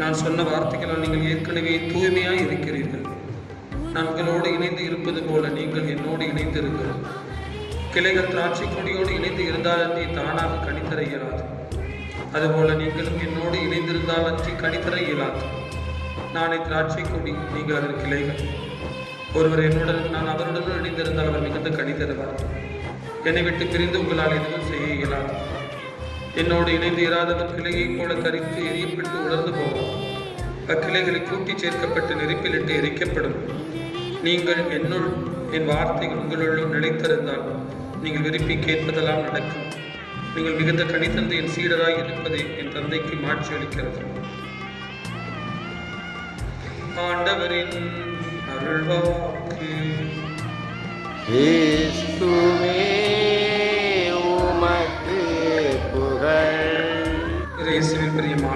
நான் சொன்ன வார்த்தைகளால் நீங்கள் ஏற்கனவே தூய்மையாய் இருக்கிறீர்கள். நான் உங்களோடு இணைந்து இருப்பது போல நீங்கள் என்னோடு இணைந்து கிளைகள் திராட்சை கொடியோடு இணைந்து இருந்தால் அன்றி தானாக கணித்தர இயலாது. அதுபோல நீங்களும் என்னோடு இணைந்திருந்தால் அன்றி கணித்தர இயலாது. நானே திராட்சை கொடி நீங்கள் அதன் கிளைகள். ஒருவர் என்னுடன் நான் அவருடன் இணைந்திருந்தால் அவர் மிகுந்த கணித்தருவார் என்னை விட்டு பிரிந்து உங்களால் எதுவும் செய்ய இயலாது. என்னோடு இணைந்து இராதவர் கிளையைப் போல கரித்து அக்கிளைகளை கூட்டி சேர்க்கப்பட்டு நெருப்பிலிட்டு எரிக்கப்படும். நீங்கள் என்னுள் என் வார்த்தைகள் உங்களுள்ளும் நிலைத்திருந்தால் நீங்கள் விரும்பி கேட்பதெல்லாம் நடக்கும். நீங்கள் மிகுந்த கனித்தந்து என் சீடராய் இருப்பதே என் தந்தைக்கு மாட்சி அளிக்கிறது. ஆண்டவரின் அருள்வாக்கு. இயேசுவின் பிரியமான